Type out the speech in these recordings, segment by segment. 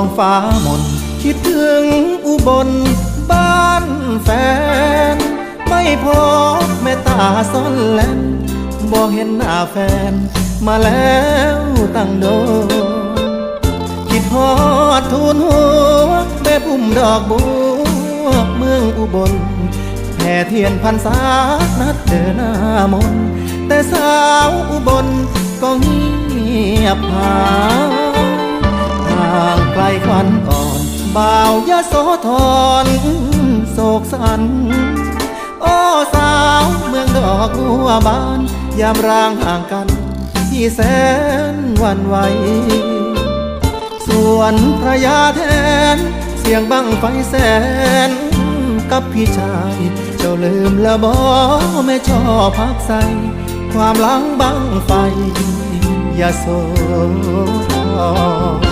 มองฟ้ามนคิดถึงอุบลบ้านแฟน ไม่พบแม่ตาซ่อนแลนบ่เห็นหน้าแฟน มาแล้วตั้งโดคิดฮอดทูนหัวแม่พุ่มดอกบัวเมืองอุบลแห่เทียนพันษานัดเจอหน้ามนแต่สาวอุบลก็เงียบหายางไกลควันอ่อนบ่าวยะโสธรโศกสัน โอ้สาวเมืองดอกบัวบาน ยามร่างห่างกัน ที่แสนวันไหว ส่วนพระยาแทน เสียงบังไฟแสน กับพี่ชาย เจ้าลืมละบอไม่ชอบพักใส ความหลังบังไฟยาโสธร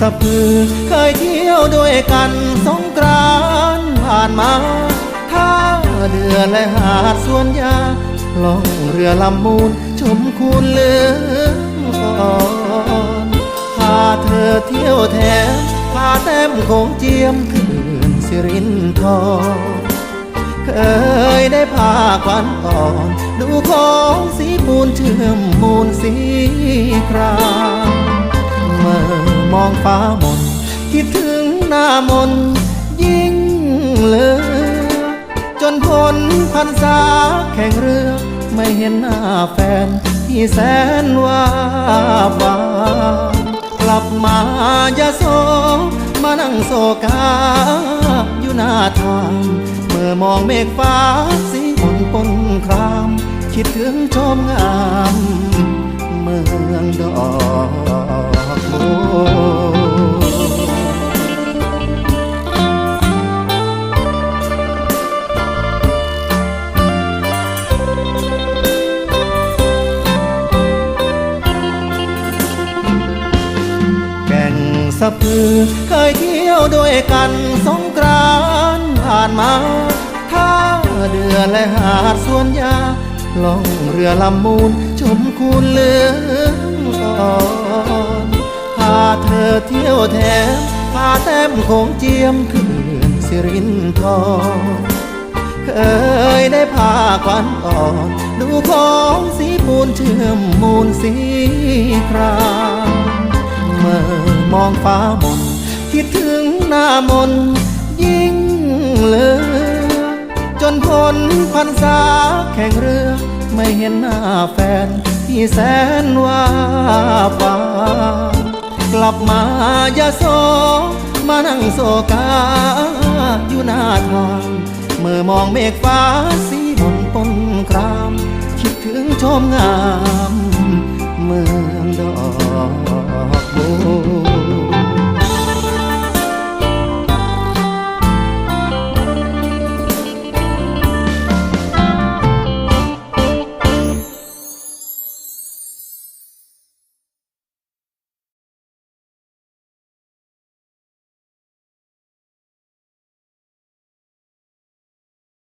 สะพือเคยเที่ยวด้วยกันสงกรานผ่านมาท่าเรือและหาดสวนยาล่องเรือลำมูลชมคูนเลืองอ่อนพาเธอเที่ยวแถมพาแต้มคงเจียมคืนสิรินทรเคยได้พาควันอ่อนดูของสีมูลเชื่อมมูลสีครามเมื่อ มองฟ้ามนคิดถึงหน้ามนยิ่งเลือจนพ้นพันษาแข่งเรือ ไม่เห็นหน้าแฟนที่แสนว่าบานกลับมายาโสมานั่งโศกา อยู่หน้าทางเมื่อมองเมฆฟ้าสีมนปนคราม คิดถึงชมงาม เมืองดอกะพือ เคยเที่ยวด้วยกันสงกรานผ่านมาท่าเดือและหาดสวนยาล่องเรือลำมูลชมคูนเหลืองอ่อนพาเธอเที่ยวแถมพาแต้มคงเจียมคืนสิรินทรเคยได้พาควันอ่อนดูของสีปูนเชื่อมมูลสีคราม เมอมองฟ้ามนคิดถึงหน้ามนยิ่งเลือจนพ้นพันษาแข่งเรือ ไม่เห็นหน้าแฟนที่แสนว่าปากลับมายาโสมานั่งโศกา อยู่หน้าทางเมื่อมองเมฆฟ้าสีมนปนคราม คิดถึงชมงามเมืองดอ